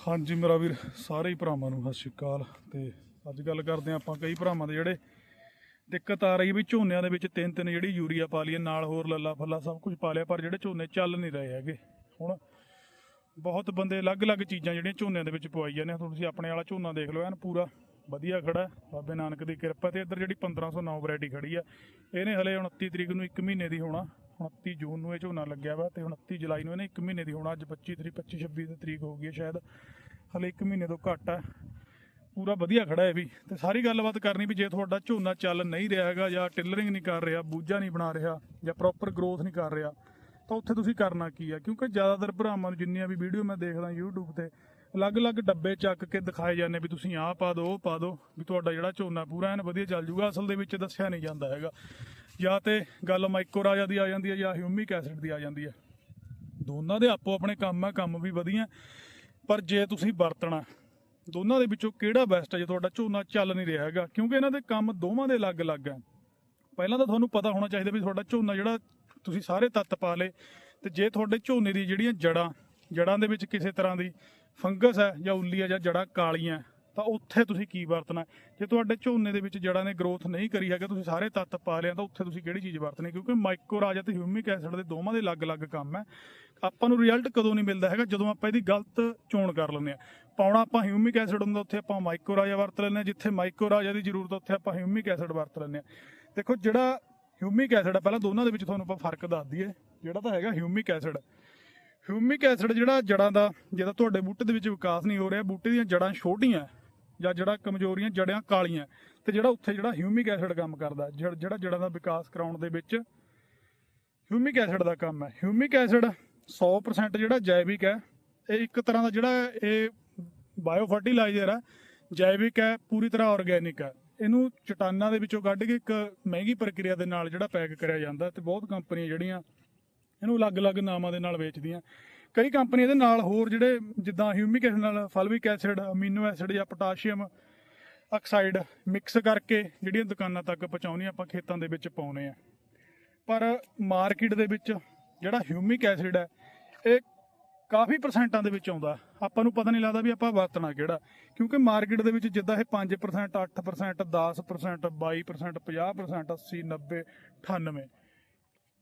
ਹਾਂਜੀ ਮੇਰਾ ਵੀਰ, ਸਾਰੇ ਹੀ ਭਰਾਵਾਂ ਨੂੰ ਸਤਿ ਸ਼੍ਰੀ ਅਕਾਲ। ਤੇ ਅੱਜ ਗੱਲ ਕਰਦੇ ਹਾਂ ਆਪਾਂ ਕਈ ਭਰਾਵਾਂ ਦੇ ਜਿਹੜੇ ਦਿੱਕਤ ਆ ਰਹੀ ਵੀ ਝੋਨਿਆਂ ਦੇ ਵਿੱਚ ਤਿੰਨ ਤਿੰਨ ਜਿਹੜੀ ਯੂਰੀਆ ਪਾ ਲਈਏ, ਨਾਲ ਹੋਰ ਲੱਲਾ ਫੱਲਾ ਸਭ ਕੁਝ ਪਾ ਲਿਆ, ਪਰ ਜਿਹੜੇ ਝੋਨੇ ਚੱਲ ਨਹੀਂ ਰਹੇ ਹੈਗੇ, ਹੁਣ ਬਹੁਤ ਬੰਦੇ ਅਲੱਗ-ਅਲੱਗ ਚੀਜ਼ਾਂ ਜਿਹੜੀਆਂ ਝੋਨਿਆਂ ਦੇ ਵਿੱਚ ਪਵਾਈ ਜਾਂਦੇ ਆ। ਤੁਸੀਂ ਆਪਣੇ ਵਾਲਾ ਝੋਨਾ ਦੇਖ ਲਓ, ਐਨ ਪੂਰਾ ਵਧੀਆ ਖੜਾ ਬਾਬੇ ਨਾਨਕ ਦੀ ਕਿਰਪਾ ਤੇ ਇੱਧਰ ਜਿਹੜੀ 1509 ਵੈਰਾਈਟੀ ਖੜੀ ਆ, ਇਹਨੇ ਹਲੇ 29 ਤਰੀਕ ਨੂੰ 1 ਮਹੀਨੇ ਦੀ ਹੋਣਾ। 29 ਜੂਨ ਨੂੰ ਇਹ ਝੋਨਾ ਲੱਗਿਆ ਵਾ ਤੇ 29 ਜੁਲਾਈ ਨੂੰ ਇਹਨੇ 1 ਮਹੀਨੇ ਦੀ ਹੋਣਾ, ਅੱਜ 25 ਤਰੀਕ 25 26 ਦੀ ਤਰੀਕ ਹੋ ਗਈ ਹੈ ਸ਼ਾਇਦ। ਹਲੇ 1 ਮਹੀਨੇ ਤੋਂ ਘੱਟ ਆ। ਪੂਰਾ ਵਧੀਆ ਖੜਾ ਹੈ ਵੀ। ਤੇ ਸਾਰੀ ਗੱਲਬਾਤ ਕਰਨੀ ਵੀ ਜੇ ਤੁਹਾਡਾ ਝੋਨਾ ਚੱਲ ਨਹੀਂ ਰਿਹਾ ਹੈਗਾ ਜਾਂ ਟਿਲਰਿੰਗ ਨਹੀਂ ਕਰ ਰਿਹਾ, ਬੂਝਾ ਨਹੀਂ ਬਣਾ ਰਿਹਾ ਜਾਂ ਪ੍ਰੋਪਰ ਗਰੋਥ ਨਹੀਂ ਕਰ ਰਿਹਾ, ਤਾਂ ਉੱਥੇ ਤੁਸੀਂ ਕਰਨਾ ਕੀ ਆ? ਕਿਉਂਕਿ ਜ਼ਿਆਦਾਤਰ ਭਰਾਵਾਂ ਨੂੰ ਜਿੰਨੀਆਂ ਵੀ ਵੀਡੀਓ ਮੈਂ ਦੇਖਦਾ YouTube ਤੇ, ਅਲੱਗ-ਅਲੱਗ ਡੱਬੇ ਚੱਕ ਕੇ ਦਿਖਾਏ ਜਾਂਦੇ ਵੀ ਤੁਸੀਂ ਆਹ ਪਾ ਦਿਓ, ਉਹ ਪਾ ਦਿਓ, ਵੀ ਤੁਹਾਡਾ ਜਿਹੜਾ ਝੋਨਾ ਪੂਰਾ ਐਨ ਵਧੀਆ ਚੱਲ ਜੂਗਾ, ਅਸਲ ਦੇ ਵਿੱਚ ਦੱਸਿਆ ਨਹੀਂ ਜਾਂਦਾ ਹੈਗਾ। ਜਾਂ ਤੇ ਗੱਲ ਮਾਈਕੋਰਾਜਾ ਦੀ ਆ ਜਾਂਦੀ ਹੈ ਜਾਂ ਹਿਊਮਿਕ ਐਸਿਡ ਦੀ ਆ ਜਾਂਦੀ ਹੈ। ਦੋਨਾਂ ਦੇ ਆਪੋ ਆਪਣੇ ਕੰਮ ਆ, ਕੰਮ ਵੀ ਵਧੀਆ, ਪਰ ਜੇ ਤੁਸੀਂ ਵਰਤਣਾ, ਦੋਨਾਂ ਦੇ ਵਿੱਚੋਂ ਕਿਹੜਾ ਬੈਸਟ ਹੈ ਜੇ ਤੁਹਾਡਾ ਝੋਨਾ ਚੱਲ ਨਹੀਂ ਰਿਹਾ ਹੈਗਾ? ਕਿਉਂਕਿ ਇਹਨਾਂ ਦੇ ਕੰਮ ਦੋਵਾਂ ਦੇ ਅਲੱਗ-ਅਲੱਗ ਹੈ ਪਹਿਲਾਂ ਤਾਂ ਤੁਹਾਨੂੰ ਪਤਾ ਹੋਣਾ ਚਾਹੀਦਾ ਵੀ ਤੁਹਾਡਾ ਝੋਨਾ ਜਿਹੜਾ ਤੁਸੀਂ ਸਾਰੇ ਤੱਤ ਪਾ ਲੇ ਤੇ ਜੇ ਤੁਹਾਡੇ ਝੋਨੇ ਦੀ ਜਿਹੜੀਆਂ ਜੜਾਂ ਜੜਾਂ ਦੇ ਵਿੱਚ ਕਿਸੇ ਤਰ੍ਹਾਂ ਦੀ ਫੰਗਸ ਹੈ ਜਾਂ ਉੱਲੀ ਹੈ ਜਾਂ ਜੜਾਂ ਕਾਲੀਆਂ ਤਾਂ ਉੱਥੇ ਤੁਸੀਂ ਕੀ ਵਰਤਣਾ ਜੇ ਤੁਹਾਡੇ ਝੋਨੇ ਦੇ ਵਿੱਚ ਜੜਾਂ ਨੇ ਗਰੋਥ ਨਹੀਂ ਕਰੀ ਹੈਗਾ, ਤੁਸੀਂ ਸਾਰੇ ਤੱਤ ਪਾ ਲਿਆ, ਤਾਂ ਉੱਥੇ ਤੁਸੀਂ ਕਿਹੜੀ ਚੀਜ਼ ਵਰਤਣੀ? ਕਿਉਂਕਿ ਮਾਈਕੋਰਾਜਾ ਤੇ ਹਿਊਮਿਕ ਐਸਿਡ ਦੇ ਦੋਵਾਂ ਦੇ ਅਲੱਗ-ਅਲੱਗ ਕੰਮ ਹੈ। ਆਪਾਂ ਨੂੰ ਰਿਜ਼ਲਟ ਕਦੋਂ ਨਹੀਂ ਮਿਲਦਾ ਹੈਗਾ? ਜਦੋਂ ਆਪਾਂ ਇਹਦੀ ਗਲਤ ਚੋਣ ਕਰ ਲੈਂਦੇ ਆ ਪਾਉਣਾ ਆਪਾਂ ਹਿਊਮਿਕ ਐਸਿਡ ਹੁੰਦਾ, ਉੱਥੇ ਆਪਾਂ ਮਾਈਕੋਰਾਜਾ ਵਰਤ ਲੈਂਦੇ ਹਾਂ। ਜਿੱਥੇ ਮਾਈਕੋਰਾਜਾ ਦੀ ਜ਼ਰੂਰਤ ਉੱਥੇ ਆਪਾਂ ਹਿਊਮਿਕ ਐਸਿਡ ਵਰਤ ਲੈਂਦੇ ਆ ਦੇਖੋ, ਜਿਹੜਾ ਹਿਊਮਿਕ ਐਸਿਡ ਆ ਪਹਿਲਾਂ ਦੋਨਾਂ ਦੇ ਵਿੱਚ ਤੁਹਾਨੂੰ ਆਪਾਂ ਫ਼ਰਕ ਦੱਸ ਦਈਏ। ਜਿਹੜਾ ਤਾਂ ਹੈਗਾ ਹਿਊਮਿਕ ਐਸਿਡ ਹਿਊਮਿਕ ਐਸਿਡ ਜਿਹੜਾ ਜੜਾਂ ਦਾ, ਜਿਹਦਾ ਤੁਹਾਡੇ ਬੂਟੇ ਦੇ ਵਿੱਚ ਵਿਕਾਸ ਨਹੀਂ ਹੋ ਰਿਹਾ, ਬੂਟੇ ਦੀਆਂ ਜੜਾਂ ਛੋਟੀਆਂ ਜਾਂ ਜਿਹੜਾ ਕਮਜ਼ੋਰੀਆਂ ਜੜਿਆਂ ਕਾਲੀਆਂ, ਤੇ ਜਿਹੜਾ ਉੱਥੇ ਜਿਹੜਾ ਹਿਊਮਿਕ ਐਸਿਡ ਕੰਮ ਕਰਦਾ, ਜਿਹੜਾ ਜੜਾਂ ਦਾ ਵਿਕਾਸ ਕਰਾਉਣ ਦੇ ਵਿੱਚ ਹਿਊਮਿਕ ਐਸਿਡ ਦਾ ਕੰਮ ਹੈ। ਹਿਊਮਿਕ ਐਸਿਡ 100% ਜਿਹੜਾ ਜੈਵਿਕ ਹੈ, ਇਹ ਇੱਕ ਤਰ੍ਹਾਂ ਦਾ ਜਿਹੜਾ ਇਹ ਬਾਇਓ ਫਰਟੀਲਾਈਜ਼ਰ ਹੈ, ਜੈਵਿਕ ਹੈ, ਪੂਰੀ ਤਰ੍ਹਾਂ ਆਰਗੇਨਿਕ ਹੈ। ਇਹਨੂੰ ਚਟਾਨਾਂ ਦੇ ਵਿੱਚੋਂ ਕੱਢ ਕੇ ਇੱਕ ਮਹਿੰਗੀ ਪ੍ਰਕਿਰਿਆ ਦੇ ਨਾਲ ਜਿਹੜਾ ਪੈਕ ਕਰਿਆ ਜਾਂਦਾ ਤੇ ਬਹੁਤ ਕੰਪਨੀਆਂ ਜਿਹੜੀਆਂ ਇਹਨੂੰ ਅਲੱਗ-ਅਲੱਗ ਨਾਮਾਂ ਦੇ ਨਾਲ ਵੇਚਦੀਆਂ। ਕਈ ਕੰਪਨੀਆਂ ਦੇ ਨਾਲ ਹੋਰ ਜਿਹੜੇ ਜਿੱਦਾਂ ਹਿਊਮਿਕ ਐਸਿਡ ਨਾਲ ਫਲਵਿਕ ਐਸਿਡ ਅਮੀਨੋ ਐਸਿਡ ਜਾਂ ਪੋਟਾਸ਼ੀਅਮ ਆਕਸਾਈਡ ਮਿਕਸ ਕਰਕੇ ਜਿਹੜੀਆਂ ਦੁਕਾਨਾਂ ਤੱਕ ਪਹੁੰਚਾਉਣੀ ਆਪਾਂ ਖੇਤਾਂ ਦੇ ਵਿੱਚ ਪਾਉਨੇ ਆ। ਪਰ ਮਾਰਕੀਟ ਦੇ ਵਿੱਚ ਜਿਹੜਾ ਹਿਊਮਿਕ ਐਸਿਡ ਹੈ, ਇਹ ਕਾਫੀ ਪਰਸੈਂਟਾਂ ਦੇ ਵਿੱਚ ਆਉਂਦਾ। ਆਪਾਂ ਨੂੰ ਪਤਾ ਨਹੀਂ ਲੱਗਦਾ ਵੀ ਆਪਾਂ ਵਰਤਣਾ ਕਿਹੜਾ, ਕਿਉਂਕਿ ਮਾਰਕੀਟ ਦੇ ਵਿੱਚ ਜਿੱਦਾਂ ਇਹ 5% 8% 10% 22% 50% 80 90 98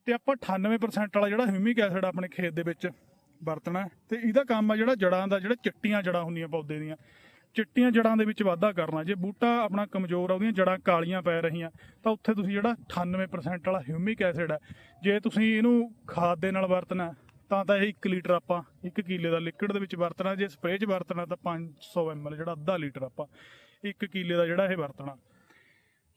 ਤੇ ਆਪਾਂ 98% ਵਾਲਾ ਜਿਹੜਾ ਹਿਊਮਿਕ ਐਸਿਡ ਆਪਣੇ ਖੇਤ ਦੇ ਵਿੱਚ ਵਰਤਣਾ ਹੈ। ਤੇ ਇਹਦਾ ਕੰਮ ਆ ਜਿਹੜਾ ਜੜਾਂ ਦਾ, ਜਿਹੜਾ ਚਿੱਟੀਆਂ ਜੜਾਂ ਹੁੰਦੀਆਂ ਪੌਦੇ ਦੀਆਂ। ਚਿੱਟੀਆਂ ਜੜਾਂ ਦੇ ਵਿੱਚ ਵਾਧਾ ਕਰਨਾ। ਜੇ ਬੂਟਾ ਆਪਣਾ ਕਮਜ਼ੋਰ ਆ, ਉਹਦੀਆਂ ਜੜਾਂ ਕਾਲੀਆਂ ਪੈ ਰਹੀਆਂ, ਤਾਂ ਉੱਥੇ ਤੁਸੀਂ ਜਿਹੜਾ 98% ਵਾਲਾ ਹਿਊਮਿਕ ਐਸਿਡ ਹੈ ਜੇ ਤੁਸੀਂ ਇਹਨੂੰ ਖਾਦ ਦੇ ਨਾਲ ਵਰਤਣਾ ਤਾਂ ਤਾਂ ਇਹ 1 ਲੀਟਰ ਆਪਾਂ 1 ਕਿੱਲੇ ਦਾ ਲਿਕਵਿਡ ਦੇ ਵਿੱਚ ਵਰਤਣਾ। ਜੇ ਸਪਰੇਅ 'ਚ ਵਰਤਣਾ, ਤਾਂ 500 ml, ਜਿਹੜਾ ਅੱਧਾ ਲੀਟਰ ਆਪਾਂ 1 ਕਿੱਲੇ ਦਾ ਜਿਹੜਾ ਇਹ ਵਰਤਣਾ।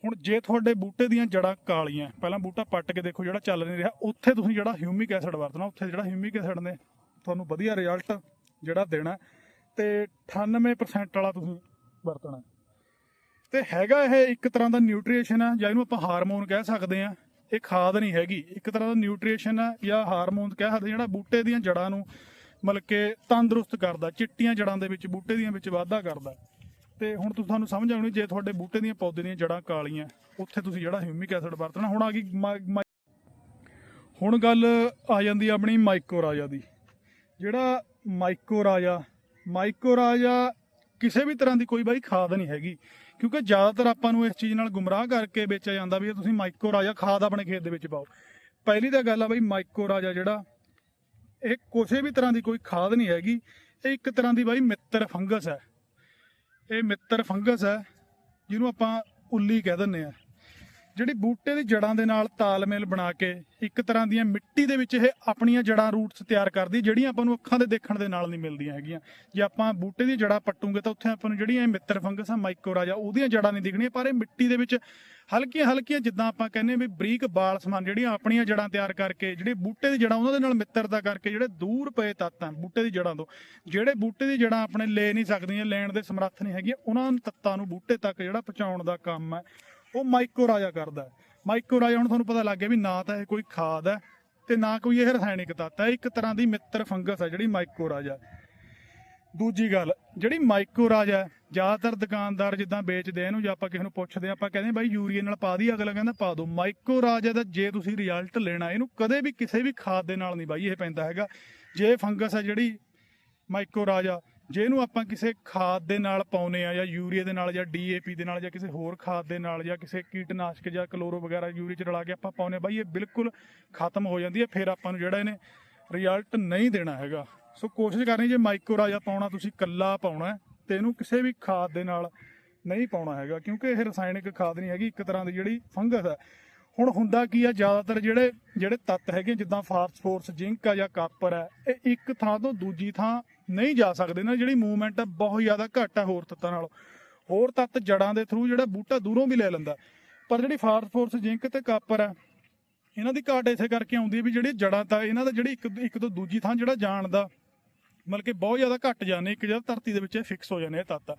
ਹੁਣ ਜੇ ਤੁਹਾਡੇ ਬੂਟੇ ਦੀਆਂ ਜੜਾਂ ਕਾਲੀਆਂ, ਪਹਿਲਾਂ ਬੂਟਾ ਪੱਟ ਕੇ ਦੇਖੋ ਜਿਹੜਾ ਚੱਲ ਨਹੀਂ ਰਿਹਾ, ਉੱਥੇ ਤੁਸੀਂ ਜਿਹੜਾ ਹਿਊਮਿਕ ਐਸਿਡ ਵਰਤਣਾ, ਉੱਥੇ ਜਿਹੜਾ ਹਿਊਮਿਕ ਐਸਿਡ ਨੇ ਤੁਹਾਨੂੰ ਵਧੀਆ ਰਿਜ਼ਲਟ ਜਿਹੜਾ ਦੇਣਾ ਤੇ 98% ਵਾਲਾ ਤੁਸੀਂ ਵਰਤਣਾ ਤੇ ਹੈਗਾ ਇਹ ਇੱਕ ਤਰ੍ਹਾਂ ਦਾ ਨਿਊਟ੍ਰੀਸ਼ਨ ਹੈ ਜਾਂ ਇਹਨੂੰ ਆਪਾਂ ਹਾਰਮੋਨ ਕਹਿ ਸਕਦੇ ਆ ਇਹ ਖਾਦ ਨਹੀਂ ਹੈਗੀ। ਇੱਕ ਤਰ੍ਹਾਂ ਦਾ ਨਿਊਟ੍ਰੀਸ਼ਨ ਹੈ ਜਾਂ ਹਾਰਮੋਨ ਕਹਿ ਸਕਦੇ ਜਿਹੜਾ ਬੂਟੇ ਦੀਆਂ ਜੜਾਂ ਨੂੰ ਮਤਲਬ ਕਿ ਤੰਦਰੁਸਤ ਕਰਦਾ, ਚਿੱਟੀਆਂ ਜੜਾਂ ਦੇ ਵਿੱਚ, ਬੂਟੇ ਦੀਆਂ ਵਿੱਚ ਵਾਧਾ ਕਰਦਾ। ਤੇ ਹੁਣ ਤੁਸੀਂ ਤੁਹਾਨੂੰ ਸਮਝ ਆਉਣੀ, ਜੇ ਤੁਹਾਡੇ ਬੂਟੇ ਦੀਆਂ ਪੌਦੇ ਦੀਆਂ ਜੜਾਂ ਕਾਲੀਆਂ, ਉੱਥੇ ਤੁਸੀਂ ਜਿਹੜਾ ਹਿਊਮਿਕ ਐਸਿਡ ਵਰਤਣਾ। ਹੁਣ ਆ ਗਈ ਮਾ- ਹੁਣ ਗੱਲ ਆ ਜਾਂਦੀ ਆ ਆਪਣੀ ਮਾਈਕੋਰਾਜਾ ਦੀ। ਜਿਹੜਾ ਮਾਈਕੋ ਰਾਜਾ ਮਾਈਕੋਰਾਜਾ ਮਾਈਕੋਰਾਜਾ ਕਿਸੇ ਵੀ ਤਰ੍ਹਾਂ ਦੀ ਕੋਈ ਬਾਈ ਖਾਦ ਨਹੀਂ ਹੈਗੀ। ਕਿਉਂਕਿ ਜ਼ਿਆਦਾਤਰ ਆਪਾਂ ਨੂੰ ਇਸ ਚੀਜ਼ ਨਾਲ ਗੁੰਮਰਾਹ ਕਰਕੇ ਵੇਚਿਆ ਜਾਂਦਾ ਵੀ ਤੁਸੀਂ ਮਾਈਕੋ ਰਾਜਾ ਖਾਦ ਆਪਣੇ ਖੇਤ ਦੇ ਵਿੱਚ ਪਾਓ। ਪਹਿਲੀ ਤਾਂ ਗੱਲ ਆ ਬਾਈ ਮਾਈਕੋ ਰਾਜਾ ਜਿਹੜਾ, ਇਹ ਕਿਸੇ ਵੀ ਤਰ੍ਹਾਂ ਦੀ ਕੋਈ ਖਾਦ ਨਹੀਂ ਹੈਗੀ। ਇਹ ਇੱਕ ਤਰ੍ਹਾਂ ਦੀ ਬਾਈ ਮਿੱਤਰ ਫੰਗਸ ਹੈ। ਇਹ ਮਿੱਤਰ ਫੰਗਸ ਹੈ, ਜਿਹਨੂੰ ਆਪਾਂ ਉੱਲੀ ਕਹਿ ਦਿੰਦੇ ਆ ਜਿਹੜੀ ਬੂਟੇ ਦੀ ਜੜਾਂ ਦੇ ਨਾਲ ਤਾਲਮੇਲ ਬਣਾ ਕੇ ਇੱਕ ਤਰ੍ਹਾਂ ਦੀਆਂ ਮਿੱਟੀ ਦੇ ਵਿੱਚ ਇਹ ਆਪਣੀਆਂ ਜੜਾਂ ਰੂਟਸ ਤਿਆਰ ਕਰਦੀ, ਜਿਹੜੀਆਂ ਆਪਾਂ ਨੂੰ ਅੱਖਾਂ ਦੇ ਦੇਖਣ ਦੇ ਨਾਲ ਨਹੀਂ ਮਿਲਦੀਆਂ ਹੈਗੀਆਂ। ਜੇ ਆਪਾਂ ਬੂਟੇ ਦੀ ਜੜਾਂ ਪੱਟੂਗੇ ਤਾਂ ਉੱਥੇ ਆਪਾਂ ਨੂੰ ਜਿਹੜੀਆਂ ਇਹ ਮਿੱਤਰ ਫੰਗਸ ਆ, ਮਾਈਕੋਰਾਜਾ, ਉਹਦੀਆਂ ਜੜਾਂ ਨਹੀਂ ਦਿਖਣੀਆਂ, ਪਰ ਇਹ ਮਿੱਟੀ ਦੇ ਵਿੱਚ ਹਲਕੀਆਂ ਹਲਕੀਆਂ ਜਿੱਦਾਂ ਆਪਾਂ ਕਹਿੰਦੇ ਵੀ ਬਰੀਕ ਬਾਲ ਸਮਾਨ, ਜਿਹੜੀਆਂ ਆਪਣੀਆਂ ਜੜਾਂ ਤਿਆਰ ਕਰਕੇ, ਜਿਹੜੇ ਬੂਟੇ ਦੀ ਜੜਾਂ ਉਹਨਾਂ ਦੇ ਨਾਲ ਮਿੱਤਰਤਾ ਕਰਕੇ ਜਿਹੜੇ ਦੂਰ ਪਏ ਤੱਤ ਆ ਬੂਟੇ ਦੀ ਜੜਾਂ ਤੋਂ, ਜਿਹੜੇ ਬੂਟੇ ਦੀ ਜੜਾਂ ਆਪਣੇ ਲੈ ਨਹੀਂ ਸਕਦੀਆਂ, ਲੈਣ ਦੇ ਸਮਰੱਥ ਨਹੀਂ ਹੈਗੀਆਂ, ਉਹਨਾਂ ਤੱਤਾਂ ਨੂੰ ਬੂਟੇ ਤੱਕ ਜਿਹੜਾ ਪਹੁੰਚਾਉਣ ਦਾ ਕੰਮ ਹੈ ਉਹ ਮਾਈਕੋ ਰਾਜਾ ਕਰਦਾ ਮਾਈਕੋ ਰਾਜਾ ਹੁਣ ਤੁਹਾਨੂੰ ਪਤਾ ਲੱਗ ਗਿਆ ਵੀ ਨਾ ਤਾਂ ਇਹ ਕੋਈ ਖਾਦ ਹੈ ਤੇ ਨਾ ਕੋਈ ਇਹ ਰਸਾਇਣਿਕ ਤੱਤ ਹੈ। ਇੱਕ ਤਰ੍ਹਾਂ ਦੀ ਮਿੱਤਰ ਫੰਗਸ ਹੈ ਜਿਹੜੀ ਮਾਈਕੋ ਰਾਜਾ ਦੂਜੀ ਗੱਲ ਜਿਹੜੀ ਮਾਈਕੋਰਾਜਾ ਹੈ, ਜ਼ਿਆਦਾਤਰ ਦੁਕਾਨਦਾਰ ਜਿੱਦਾਂ ਵੇਚਦੇ ਇਹਨੂੰ ਜਾਂ ਆਪਾਂ ਕਿਸੇ ਨੂੰ ਪੁੱਛਦੇ ਆ ਆਪਾਂ ਕਹਿੰਦੇ ਬਾਈ ਯੂਰੀਏ ਨਾਲ ਪਾ ਦੀ। ਅਗਲਾ ਕਹਿੰਦਾ ਪਾ ਦੋ। ਮਾਈਕੋਰਾਜਾ ਦਾ ਜੇ ਤੁਸੀਂ ਰਿਜ਼ਲਟ ਲੈਣਾ ਇਹਨੂੰ ਕਦੇ ਵੀ ਕਿਸੇ ਵੀ ਖਾਦ ਦੇ ਨਾਲ ਨਹੀਂ ਬਾਈ ਇਹ ਪੈਂਦਾ ਹੈਗਾ। ਜੇ ਫੰਗਸ ਹੈ ਜਿਹੜੀ ਮਾਈਕੋ ਰਾਜਾ ਜੇ ਇਹਨੂੰ ਆਪਾਂ ਕਿਸੇ ਖਾਦ ਦੇ ਨਾਲ ਪਾਉਨੇ ਆ ਜਾਂ ਯੂਰੀਆ ਦੇ ਨਾਲ ਜਾਂ ਡੀਏਪੀ ਦੇ ਨਾਲ ਜਾਂ ਕਿਸੇ ਹੋਰ ਖਾਦ ਦੇ ਨਾਲ ਜਾਂ ਕਿਸੇ ਕੀਟਨਾਸ਼ਕ ਜਾਂ ਕਲੋਰੋ ਵਗੈਰਾ ਯੂਰੀਆ ਚ ਰਲਾ ਕੇ ਆਪਾਂ ਪਾਉਨੇ ਬਾਈ ਇਹ ਬਿਲਕੁਲ ਖਤਮ ਹੋ ਜਾਂਦੀ ਹੈ, ਫਿਰ ਆਪਾਂ ਨੂੰ ਜਿਹੜਾ ਇਹਨੇ ਰਿਜ਼ਲਟ ਨਹੀਂ ਦੇਣਾ ਹੈਗਾ। ਸੋ ਕੋਸ਼ਿਸ਼ ਕਰਨੀ ਜੇ ਮਾਈਕਰੋਰਾਜਾ ਪਾਉਣਾ, ਤੁਸੀਂ ਕੱਲਾ ਪਾਉਣਾ ਹੈ, ਤੇ ਇਹਨੂੰ ਕਿਸੇ ਵੀ ਖਾਦ ਦੇ ਨਾਲ ਨਹੀਂ ਪਾਉਣਾ ਹੈਗਾ, ਕਿਉਂਕਿ ਇਹ ਰਸਾਇਣਿਕ ਖਾਦ ਨਹੀਂ ਹੈਗੀ, ਇੱਕ ਤਰ੍ਹਾਂ ਦੀ ਜਿਹੜੀ ਫੰਗਸ ਹੈ। ਹੁਣ ਹੁੰਦਾ ਕੀ ਆ, ਜ਼ਿਆਦਾਤਰ ਜਿਹੜੇ ਜਿਹੜੇ ਤੱਤ ਹੈਗੇ ਜਿੱਦਾਂ ਫਾਸਫੋਰਸ ਜ਼ਿੰਕ ਆ ਜਾਂ ਕਾਪਰ ਹੈ, ਇਹ ਇੱਕ ਥਾਂ ਤੋਂ ਦੂਜੀ ਥਾਂ ਨਹੀਂ ਜਾ ਸਕਦੇ ਨਾ, ਜਿਹੜੀ ਮੂਵਮੈਂਟ ਆ, ਬਹੁਤ ਜ਼ਿਆਦਾ ਘੱਟ ਹੈ ਹੋਰ ਤੱਤਾਂ ਨਾਲੋਂ। ਹੋਰ ਤੱਤ ਜੜਾਂ ਦੇ ਥਰੂ ਜਿਹੜਾ ਬੂਟਾ ਦੂਰੋਂ ਵੀ ਲੈ ਲੈਂਦਾ। ਪਰ ਜਿਹੜੀ ਫਾਸਫੋਰਸ ਜ਼ਿੰਕ ਤੇ ਕਾਪਰ ਹੈ ਇਹਨਾਂ ਦੀ ਘਾਟ ਇਸੇ ਕਰਕੇ ਆਉਂਦੀ ਹੈ ਵੀ ਜਿਹੜੀ ਜੜਾਂ ਤਾਂ ਇਹਨਾਂ ਦਾ ਜਿਹੜੀ ਇੱਕ ਇੱਕ ਤੋਂ ਦੂਜੀ ਥਾਂ ਜਿਹੜਾ ਜਾਣ ਦਾ, ਮਤਲਬ ਕਿ ਬਹੁਤ ਜ਼ਿਆਦਾ ਘੱਟ ਜਾਂਦੇ ਇੱਕ ਜਗ੍ਹਾ ਧਰਤੀ ਦੇ ਵਿੱਚ ਫਿਕਸ ਹੋ ਜਾਂਦੇ ਇਹ ਤੱਤ।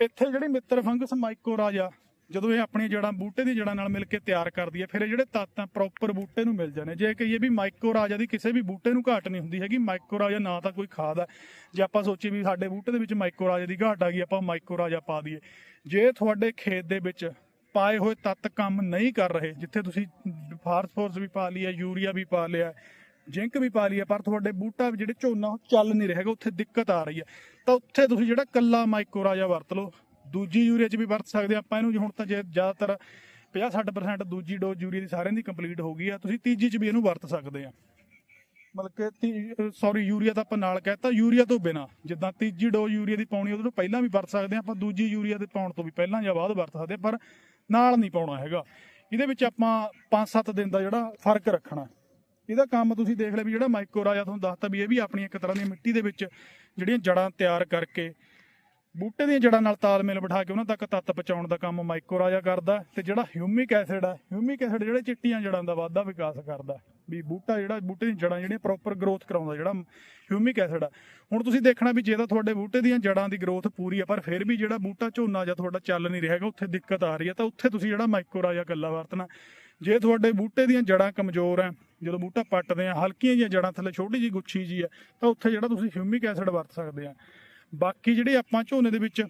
ਇੱਥੇ ਜਿਹੜੀ ਮਿੱਤਰ ਫੰਗਸ ਮਾਈਕੋਰਾਜਾ ਜਦੋਂ ਇਹ ਆਪਣੀ ਜੜਾਂ ਬੂਟੇ ਦੀ ਜੜਾਂ ਨਾਲ ਮਿਲ ਕੇ ਤਿਆਰ ਕਰਦੀ ਹੈ, ਫਿਰ ਇਹ ਜਿਹੜੇ ਤੱਤ ਆ ਪ੍ਰੋਪਰ ਬੂਟੇ ਨੂੰ ਮਿਲ ਜਾਣੇ ਜੇ ਕਹੀਏ ਵੀ ਮਾਈਕੋਰਾਜਾ ਦੀ ਕਿਸੇ ਵੀ ਬੂਟੇ ਨੂੰ ਘਾਟ ਨਹੀਂ ਹੁੰਦੀ ਹੈਗੀ ਮਾਈਕੋਰਾਜਾ ਨਾ ਤਾਂ ਕੋਈ ਖਾਦ ਹੈ ਜੇ ਆਪਾਂ ਸੋਚੀ ਵੀ ਸਾਡੇ ਬੂਟੇ ਦੇ ਵਿੱਚ ਮਾਈਕੋਰਾਜਾ ਦੀ ਘਾਟ ਆ ਗਈ, ਆਪਾਂ ਮਾਈਕੋਰਾਜਾ ਪਾ ਦਈਏ। ਜੇ ਤੁਹਾਡੇ ਖੇਤ ਦੇ ਵਿੱਚ ਪਾਏ ਹੋਏ ਤੱਤ ਕੰਮ ਨਹੀਂ ਕਰ ਰਹੇ, ਜਿੱਥੇ ਤੁਸੀਂ ਫਾਸਫੋਰਸ ਵੀ ਪਾ ਲਿਆ, ਯੂਰੀਆ ਵੀ ਪਾ ਲਿਆ, ਜਿੰਕ ਵੀ ਪਾ ਲਿਆ, ਪਰ ਤੁਹਾਡੇ ਬੂਟਾ ਜਿਹੜੇ ਝੋਨਾ, ਉਹ ਚੱਲ ਨਹੀਂ ਰਿਹਾ ਹੈਗਾ, ਉੱਥੇ ਦਿੱਕਤ ਆ ਰਹੀ ਹੈ। ਤਾਂ ਉੱਥੇ ਤੁਸੀਂ ਜਿਹੜਾ ਕੱਲਾ ਮਾਈਕੋਰਾਜਾ ਵਰਤ ਲਓ ਦੂਜੀ ਯੂਰੀਆ 'ਚ ਵੀ ਵਰਤ ਸਕਦੇ ਆ ਆਪਾਂ ਇਹਨੂੰ ਹੁਣ ਤਾਂ ਜੇ ਜ਼ਿਆਦਾਤਰ 50-60% ਦੂਜੀ ਡੋਜ਼ ਯੂਰੀਆ ਦੀ ਸਾਰਿਆਂ ਦੀ ਕੰਪਲੀਟ ਹੋ ਗਈ ਆ, ਤੁਸੀਂ ਤੀਜੀ 'ਚ ਵੀ ਇਹਨੂੰ ਵਰਤ ਸਕਦੇ ਆ। ਮਤਲਬ ਕਿ ਸੌਰੀ ਯੂਰੀਆ ਤਾਂ ਆਪਾਂ ਨਾਲ ਕਹਿਤਾ, ਯੂਰੀਆ ਤੋਂ ਬਿਨਾ ਜਿੱਦਾਂ ਤੀਜੀ ਡੋਜ਼ ਯੂਰੀਆ ਦੀ ਪਾਉਣੀ ਉਹਦੇ ਤੋਂ ਪਹਿਲਾਂ ਵੀ ਵਰਤ ਸਕਦੇ ਆ ਆਪਾਂ ਦੂਜੀ ਯੂਰੀਆ ਦੇ ਪਾਉਣ ਤੋਂ ਵੀ ਪਹਿਲਾਂ ਜਾਂ ਬਾਅਦ ਵਰਤ ਸਕਦੇ ਆ ਪਰ ਨਾਲ ਨਹੀਂ ਪਾਉਣਾ ਹੈਗਾ। ਇਹਦੇ ਵਿੱਚ ਆਪਾਂ 5-7 ਦਿਨ ਦਾ ਜਿਹੜਾ ਫ਼ਰਕ ਰੱਖਣਾ। ਇਹਦਾ ਕੰਮ ਤੁਸੀਂ ਦੇਖ ਲਿਆ ਵੀ ਜਿਹੜਾ ਮਾਈਕੋਰਾਜਾ ਤੁਹਾਨੂੰ ਦੱਸਤਾ ਵੀ ਇਹ ਵੀ ਆਪਣੀ ਇੱਕ ਤਰ੍ਹਾਂ ਦੀ ਮਿੱਟੀ ਦੇ ਵਿੱਚ ਜਿਹੜੀਆਂ ਜੜਾਂ ਤਿਆਰ ਕਰਕੇ ਬੂਟੇ ਦੀਆਂ ਜੜਾਂ ਨਾਲ ਤਾਲਮੇਲ ਬਿਠਾ ਕੇ ਉਹਨਾਂ ਤੱਕ ਤੱਤ ਪਹੁੰਚਾਉਣ ਦਾ ਕੰਮ ਮਾਈਕੋਰਾਜਾ ਕਰਦਾ ਤੇ ਜਿਹੜਾ ਹਿਊਮਿਕ ਐਸਿਡ ਆ ਹਿਊਮਿਕ ਐਸਿਡ ਜਿਹੜੇ ਚਿੱਟੀਆਂ ਜੜਾਂ ਦਾ ਵਾਧਾ ਵਿਕਾਸ ਕਰਦਾ ਵੀ ਬੂਟਾ ਜਿਹੜਾ, ਬੂਟੇ ਦੀਆਂ ਜੜਾਂ ਜਿਹੜੀਆਂ ਪ੍ਰੋਪਰ ਗਰੋਥ ਕਰਾਉਂਦਾ, ਜਿਹੜਾ ਹਿਊਮਿਕ ਐਸਿਡ ਆ ਹੁਣ ਤੁਸੀਂ ਦੇਖਣਾ ਵੀ ਜੇ ਤਾਂ ਤੁਹਾਡੇ ਬੂਟੇ ਦੀਆਂ ਜੜਾਂ ਦੀ ਗਰੋਥ ਪੂਰੀ ਆ ਪਰ ਫਿਰ ਵੀ ਜਿਹੜਾ ਬੂਟਾ ਝੋਨਾ ਜਾਂ ਤੁਹਾਡਾ ਚੱਲ ਨਹੀਂ ਰਿਹਾ ਹੈਗਾ, ਉੱਥੇ ਦਿੱਕਤ ਆ ਰਹੀ ਹੈ, ਤਾਂ ਉੱਥੇ ਤੁਸੀਂ ਜਿਹੜਾ ਮਾਈਕੋਰਾਜਾ ਕੱਲਾ ਵਰਤਣਾ ਜੇ ਤੁਹਾਡੇ ਬੂਟੇ ਦੀਆਂ ਜੜਾਂ ਕਮਜ਼ੋਰ ਆ ਜਦੋਂ ਬੂਟਾ ਪੱਟਦੇ ਆ, ਹਲਕੀਆਂ ਜਿਹੀਆਂ ਜੜਾਂ, ਥੱਲੇ ਛੋਟੀ ਜਿਹੀ ਗੁੱਛੀ ਜੀ ਆ ਤਾਂ ਉੱਥੇ ਜਿਹੜਾ ਤੁਸੀਂ ਹਿਊਮਿਕ ਐਸਿਡ ਵਰਤ ਸਕਦੇ ਆ। ਬਾਕੀ ਜਿਹੜੇ ਆਪਾਂ ਝੋਨੇ ਦੇ ਵਿੱਚ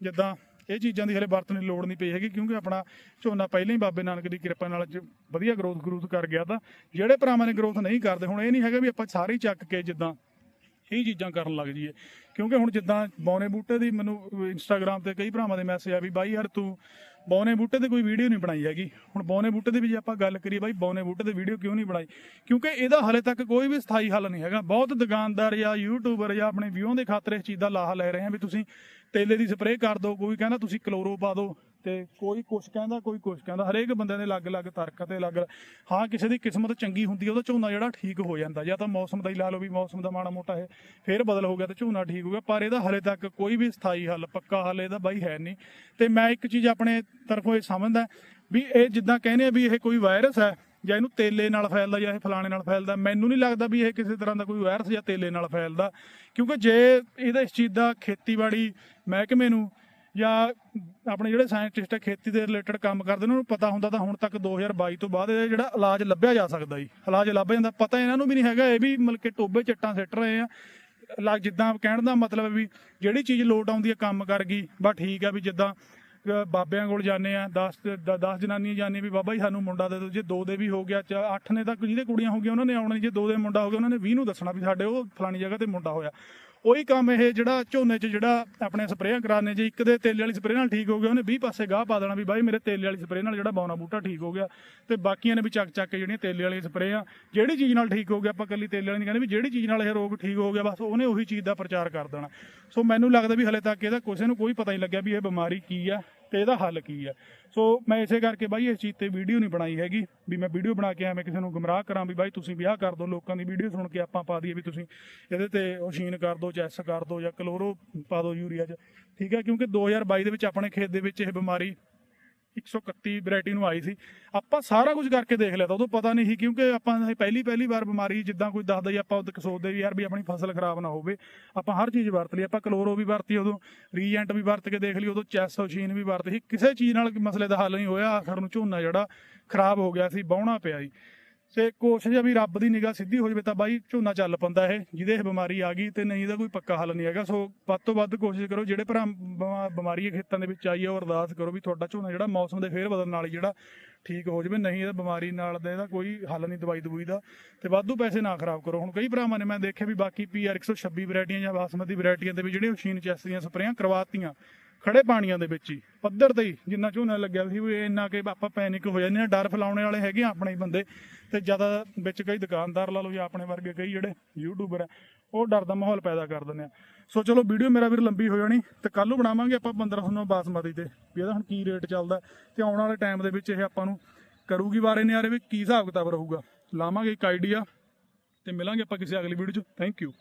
ਜਿੱਦਾਂ ਇਹ ਚੀਜ਼ਾਂ ਦੀ ਹਲੇ ਵਰਤਣ ਦੀ ਲੋੜ ਨਹੀਂ ਪਈ ਹੈਗੀ, ਕਿਉਂਕਿ ਆਪਣਾ ਝੋਨਾ ਪਹਿਲਾਂ ਹੀ ਬਾਬੇ ਨਾਨਕ ਦੀ ਕਿਰਪਾ ਨਾਲ ਵਧੀਆ ਗਰੋਥ ਗਰੂਥ ਕਰ ਗਿਆ ਤਾਂ ਜਿਹੜੇ ਭਰਾਵਾਂ ਨੇ ਗਰੋਥ ਨਹੀਂ ਕਰਦੇ, ਹੁਣ ਇਹ ਨਹੀਂ ਹੈਗਾ ਵੀ ਆਪਾਂ ਸਾਰੇ ਹੀ ਚੱਕ ਕੇ ਜਿੱਦਾਂ ਇਹ ਚੀਜ਼ਾਂ ਕਰਨ ਲੱਗ ਜਾਈਏ। ਕਿਉਂਕਿ ਹੁਣ ਜਿੱਦਾਂ ਬੌਨੇ ਬੂਟੇ ਦੀ ਮੈਨੂੰ ਇੰਸਟਾਗ੍ਰam ਤੇ ਕਈ ਭਰਾਵਾਂ ਦੇ ਮੈਸੇਜ ਆ ਵੀ ਬਾਈ ਯਾਰ ਤੂੰ ਬੌਨੇ ਬੂਟੇ ਤੇ ਕੋਈ ਵੀਡੀਓ ਨਹੀਂ ਬਣਾਈ ਹੈਗੀ। ਹੁਣ ਬੌਨੇ ਬੂਟੇ ਦੇ ਵੀ ਜੇ ਆਪਾਂ ਗੱਲ ਕਰੀਏ ਬਾਈ, ਬੌਨੇ ਬੂਟੇ ਤੇ ਵੀਡੀਓ ਕਿਉਂ ਨਹੀਂ ਬਣਾਈ? ਕਿਉਂਕਿ ਇਹਦਾ ਹਲੇ ਤੱਕ ਕੋਈ ਵੀ ਸਥਾਈ ਹੱਲ ਨਹੀਂ ਹੈਗਾ। ਬਹੁਤ ਦੁਕਾਨਦਾਰ ਜਾਂ ਯੂਟਿਊਬਰ ਜਾਂ ਆਪਣੇ ਵਿਊਆਂ ਦੇ ਖਾਤਰ ਇਸ ਚੀਜ਼ ਦਾ ਲਾਹਾ ਲੈ ਰਹੇ ਆ ਵੀ ਤੁਸੀਂ ਤੇਲੇ ਦੀ ਸਪਰੇਅ ਕਰ ਦਿਓ, ਕੋਈ ਕਹਿੰਦਾ ਤੁਸੀਂ ਕਲੋਰੋ ਪਾ ਦਿਓ ਤੇ ਕੋਈ ਕੁਛ ਕਹਿੰਦਾ, ਕੋਈ ਕੁਛ ਕਹਿੰਦਾ। ਹਰੇਕ ਬੰਦੇ ਦੇ ਅਲੱਗ-ਅਲੱਗ ਤਰਕ ਤੇ ਅਲੱਗ ਹਾਂ, ਕਿਸੇ ਦੀ ਕਿਸਮਤ ਚੰਗੀ ਹੁੰਦੀ ਹੈ ਉਹਦਾ ਝੋਨਾ ਜਿਹੜਾ ਠੀਕ ਹੋ ਜਾਂਦਾ। ਜਾਂ ਤਾਂ ਮੌਸਮ ਦਾ ਹੀ ਲਾ ਲਓ ਵੀ ਮੌਸਮ ਦਾ ਮਾੜਾ ਮੋਟਾ ਹੈ ਫੇਰ ਬਦਲ ਹੋ ਗਿਆ ਤੇ ਝੋਨਾ ਠੀਕ ਹੋ ਗਿਆ। ਪਰ ਇਹਦਾ ਹਲੇ ਤੱਕ ਕੋਈ ਵੀ ਸਥਾਈ ਹੱਲ, ਪੱਕਾ ਹੱਲ ਇਹਦਾ ਬਾਈ ਹੈ ਨਹੀਂ। ਤੇ ਮੈਂ ਇੱਕ ਚੀਜ਼ ਆਪਣੇ ਤਰਫੋਂ ਇਹ ਸਮਝਦਾ ਵੀ ਇਹ ਜਿੱਦਾਂ ਕਹਿੰਦੇ ਆ ਵੀ ਇਹ ਕੋਈ ਵਾਇਰਸ ਹੈ ਜਾਂ ਇਹਨੂੰ ਤੇਲੇ ਨਾਲ ਫੈਲਦਾ ਜਾਂ ਇਹ ਫਲਾਣੇ ਨਾਲ ਫੈਲਦਾ, ਮੈਨੂੰ ਨਹੀਂ ਲੱਗਦਾ ਵੀ ਇਹ ਕਿਸੇ ਤਰ੍ਹਾਂ ਦਾ ਕੋਈ ਵਾਇਰਸ ਜਾਂ ਤੇਲੇ ਨਾਲ ਫੈਲਦਾ। ਕਿਉਂਕਿ ਜੇ ਇਹਦਾ ਇਸ ਚੀਜ਼ ਦਾ ਖੇਤੀਬਾੜੀ ਮਹਿਕਮੇ ਨੂੰ ਜਾਂ ਆਪਣੇ ਜਿਹੜੇ ਸਾਇੰਟਿਸਟ ਹੈ ਖੇਤੀ ਦੇ ਰਿਲੇਟਡ ਕੰਮ ਕਰਦੇ, ਉਹਨਾਂ ਨੂੰ ਪਤਾ ਹੁੰਦਾ ਤਾਂ ਹੁਣ ਤੱਕ 2022 ਤੋਂ ਬਾਅਦ ਇਹ ਜਿਹੜਾ ਇਲਾਜ ਲੱਭਿਆ ਜਾ ਸਕਦਾ ਜੀ। ਇਲਾਜ ਲੱਭ ਜਾਂਦਾ। ਪਤਾ ਇਹਨਾਂ ਨੂੰ ਵੀ ਨਹੀਂ ਹੈਗਾ, ਇਹ ਵੀ ਮਤਲਬ ਕਿ ਟੋਬੇ ਚੱਟਾਂ ਸਿੱਟ ਰਹੇ ਆ। ਲੱਗ ਜਿੱਦਾਂ ਕਹਿਣ ਦਾ ਮਤਲਬ ਵੀ ਜਿਹੜੀ ਚੀਜ਼ ਲੋਟ ਆਉਂਦੀ ਹੈ, ਕੰਮ ਕਰ ਗਈ, ਬਸ ਠੀਕ ਆ ਵੀ ਜਿੱਦਾਂ ਬਾਬਿਆਂ ਕੋਲ ਜਾਂਦੇ ਆ 10 10 ਜਨਾਨੀਆਂ ਜਾਂਦੀਆਂ ਵੀ ਬਾਬਾ ਜੀ ਸਾਨੂੰ ਮੁੰਡਾ ਦੇ ਦਿਓ, ਜੇ ਦੋ ਦੇ ਵੀ ਹੋ ਗਿਆ ਚ ਅੱਠ ਨੇ ਤਾਂ ਜਿਹਦੇ ਕੁੜੀਆਂ ਹੋ ਗਈਆਂ, ਉਹਨਾਂ ਨੇ ਆਉਣਾ ਜੇ ਦੋ ਦੇ ਮੁੰਡਾ ਹੋ ਗਿਆ, ਉਹਨਾਂ ਨੇ 20 ਨੂੰ ਦੱਸਣਾ ਵੀ ਸਾਡੇ ਉਹ ਫਲਾਣੀ ਜਗ੍ਹਾ ਤੇ ਮੁੰਡਾ ਹੋਇਆ। ਉਹੀ ਕੰਮ ਇਹ ਜਿਹੜਾ ਝੋਨੇ 'ਚ ਜਿਹੜਾ ਆਪਣੇ ਸਪਰੇਆਂ ਕਰਾਣੇ ਜੇ, ਇੱਕ ਦੇ ਤੇਲੇ ਵਾਲੀ ਸਪਰੇਅ ਨਾਲ ਠੀਕ ਹੋ ਗਿਆ, ਉਹਨੇ 20 ਪਾਸੇ ਗਾਹ ਪਾ ਦੇਣਾ ਵੀ ਬਾਈ ਮੇਰੇ ਤੇਲੇ ਵਾਲੀ ਸਪਰੇਅ ਨਾਲ ਜਿਹੜਾ ਬੌਨਾ ਬੂਟਾ ਠੀਕ ਹੋ ਗਿਆ ਤੇ ਬਾਕੀਆਂ ਨੇ ਵੀ ਚੱਕ ਚੱਕ ਕੇ ਜਿਹੜੀਆਂ ਤੇਲੇ ਵਾਲੀ ਸਪਰੇਆਂ, ਜਿਹੜੀ ਚੀਜ਼ ਨਾਲ ਠੀਕ ਹੋ ਗਿਆ, ਆਪਾਂ ਕੱਲੀ ਤੇਲੇ ਵਾਲੀ ਨਹੀਂ ਕਹਿੰਦੇ ਵੀ ਜਿਹੜੀ ਚੀਜ਼ ਨਾਲ ਇਹ ਰੋਗ ਠੀਕ ਹੋ ਗਿਆ, ਬਸ ਉਹਨੇ ਉਹੀ ਚੀਜ਼ ਦਾ ਪ੍ਰਚਾਰ ਕਰ ਦੇਣਾ। ਸੋ ਮੈਨੂੰ ਲੱਗਦਾ ਵੀ ਹਲੇ ਤੱਕ ਇਹਦਾ ਕਿਸੇ ਨੂੰ ਕੋਈ ਪਤਾ ਨਹੀਂ ਲੱਗਿਆ ਵੀ ਇਹ ਬਿਮਾਰੀ ਕੀ ਆ। ਤੇ ਇਹਦਾ ਹੱਲ ਕੀ ਹੈ? ਸੋ ਮੈਂ ਇਸੇ ਕਰਕੇ ਬਾਈ ਇਸ ਚੀਜ਼ ਤੇ ਵੀਡੀਓ ਨਹੀਂ ਬਣਾਈ ਹੈਗੀ ਵੀ ਮੈਂ ਵੀਡੀਓ ਬਣਾ ਕੇ ਐਵੇਂ ਕਿਸੇ ਨੂੰ ਗੁੰਮਰਾਹ ਕਰਾਂ ਵੀ ਬਾਈ ਤੁਸੀਂ ਵਿਆਹ ਕਰ ਦਿਓ, ਲੋਕਾਂ ਦੀ ਵੀਡੀਓ ਸੁਣ ਕੇ ਆਪਾਂ ਪਾ ਦਈਏ ਵੀ ਤੁਸੀਂ ਇਹਦੇ ਤੇ ਓਸ਼ੀਨ ਕਰ ਦਿਓ ਚੈਸ ਕਰ ਦਿਓ ਜਾਂ ਕਲੋਰੋ ਪਾ ਦਿਓ ਯੂਰੀਆ 'ਚ। ਠੀਕ ਹੈ? ਕਿਉਂਕਿ 2022 ਦੇ ਵਿੱਚ ਆਪਣੇ ਖੇਤ ਦੇ ਵਿੱਚ ਇਹ ਬਿਮਾਰੀ 131 ਵੈਰਾਈਟੀ ਨੂੰ ਆਈ ਸੀ। ਆਪਾਂ ਸਾਰਾ ਕੁਝ ਕਰਕੇ ਦੇਖ ਲਿਆ ਤਾਂ ਉਦੋਂ ਪਤਾ ਨਹੀਂ ਸੀ ਕਿਉਂਕਿ ਆਪਾਂ ਪਹਿਲੀ ਪਹਿਲੀ ਵਾਰ ਬਿਮਾਰੀ ਜਿੱਦਾਂ ਕੋਈ ਦੱਸਦਾ ਹੀ ਆਪਾਂ ਉਦੋਂ ਸੋਚਦੇ ਵੀ ਯਾਰ ਵੀ ਆਪਣੀ ਫਸਲ ਖਰਾਬ ਨਾ ਹੋਵੇ। ਆਪਾਂ ਹਰ ਚੀਜ਼ ਵਰਤ ਲਈ, ਆਪਾਂ ਕਲੋਰੋ ਵੀ ਵਰਤੀ ਉਦੋਂ, ਰੀਜੈਂਟ ਵੀ ਵਰਤ ਕੇ ਦੇਖ ਲਈ, ਉਦੋਂ ਚੈਸ ਮਸ਼ੀਨ ਵੀ ਵਰਤੀ ਸੀ। ਕਿਸੇ ਚੀਜ਼ ਨਾਲ ਮਸਲੇ ਦਾ ਹੱਲ ਨਹੀਂ ਹੋਇਆ, ਆਖਰ ਨੂੰ ਝੋਨਾ ਜਿਹੜਾ ਖਰਾਬ ਹੋ ਗਿਆ ਸੀ ਬਾਉਣਾ ਪਿਆ ਜੀ ਤੇ ਕੋਸ਼ਿਸ਼ ਆ ਵੀ ਰੱਬ ਦੀ ਨਿਗਾਹ ਸਿੱਧੀ ਹੋ ਜਾਵੇ ਤਾਂ ਬਾਈ ਝੋਨਾ ਚੱਲ ਪੰਦਾ ਇਹ, ਜਿਹਦੇ ਇਹ ਬਿਮਾਰੀ ਆ ਗਈ ਤੇ ਨਹੀਂ ਇਹਦਾ ਕੋਈ ਪੱਕਾ ਹੱਲ ਨਹੀਂ ਹੈਗਾ। ਸੋ ਵੱਧ ਤੋਂ ਵੱਧ ਕੋਸ਼ਿਸ਼ ਕਰੋ, ਜਿਹੜੇ ਭਰਾ ਬਿਮਾਰੀ ਇਹ ਖੇਤਾਂ ਦੇ ਵਿੱਚ ਆਈ ਹੈ ਉਹ ਅਰਦਾਸ ਕਰੋ ਵੀ ਤੁਹਾਡਾ ਝੋਨਾ ਜਿਹੜਾ ਮੌਸਮ ਦੇ ਫੇਰ ਬਦਲਣ ਨਾਲ ਹੀ ਜਿਹੜਾ ਠੀਕ ਹੋ ਜਾਵੇ, ਨਹੀਂ ਇਹਦਾ ਬਿਮਾਰੀ ਨਾਲ ਦਾ ਇਹਦਾ ਕੋਈ ਹੱਲ ਨਹੀਂ ਦਵਾਈ ਦਵਾਈ ਦਾ। ਤੇ ਵਾਧੂ ਪੈਸੇ ਨਾ ਖਰਾਬ ਕਰੋ। ਹੁਣ ਕਈ ਭਰਾਵਾਂ ਨੇ ਮੈਂ ਦੇਖਿਆ ਵੀ ਬਾਕੀ ਪੀਆਰ 126 ਵੈਰਾਈਟੀਆਂ ਜਾਂ ਬਾਸਮਤੀ ਵੈਰਾਈਟੀਆਂ ਦੇ ਵੀ ਜਿਹੜੀਆਂ ਮਸ਼ੀਨ ਚੈਸ ਦੀਆਂ ਸਪਰੇਆਂ ਕਰਵਾਤੀਆਂ। ਖੜੇ ਪਾਣੀਆਂ ਦੇ ਵਿੱਚ ਹੀ, ਪੱਧਰ ਤੇ ਹੀ, ਜਿੰਨਾ ਝੋਨਾ ਲੱਗਿਆ ਸੀ, ਵੀ ਇੰਨਾ ਕਿ ਆਪਾਂ ਪੈਨਿਕ ਹੋ ਜਾਂਦੇ ਆ ਡਰ ਫੈਲਾਉਣੇ ਵਾਲੇ ਹੈਗੇ ਆ ਆਪਣੇ ਬੰਦੇ, ਤੇ ਜ਼ਿਆਦਾ ਵਿੱਚ ਕਈ ਦੁਕਾਨਦਾਰ ਲਾ ਲਓ ਜਾਂ ਆਪਣੇ ਵਰਗੇ ਕਈ ਜਿਹੜੇ ਯੂਟਿਊਬਰ ਆ, ਉਹ ਡਰ ਦਾ ਮਾਹੌਲ ਪੈਦਾ ਕਰ ਦਿੰਦੇ ਆ। ਸੋ ਚਲੋ ਵੀਡੀਓ ਮੇਰਾ ਵੀਰ ਲੰਬੀ ਹੋ ਜਾਣੀ, ਤੇ ਕੱਲ ਨੂੰ ਬਣਾਵਾਂਗੇ ਆਪਾਂ 1500 ਬਾਸਮਤੀ ਤੇ, ਵੀ ਇਹਦਾ ਹੁਣ ਕੀ ਰੇਟ ਚੱਲਦਾ, ਤੇ ਆਉਣ ਵਾਲੇ ਟਾਈਮ ਦੇ ਵਿੱਚ ਇਹ ਆਪਾਂ ਨੂੰ ਕਰੂਗੀ ਬਾਰੇ ਨਿਆਰੇ ਵੀ ਕੀ ਹਿਸਾਬ ਕਿਤਾਬ ਰਹੂਗਾ। ਲਾਵਾਂਗੇ ਇੱਕ ਆਈਡੀਆ ਤੇ ਮਿਲਾਂਗੇ ਆਪਾਂ ਕਿਸੇ ਅਗਲੀ ਵੀਡੀਓ 'ਚ। Thank you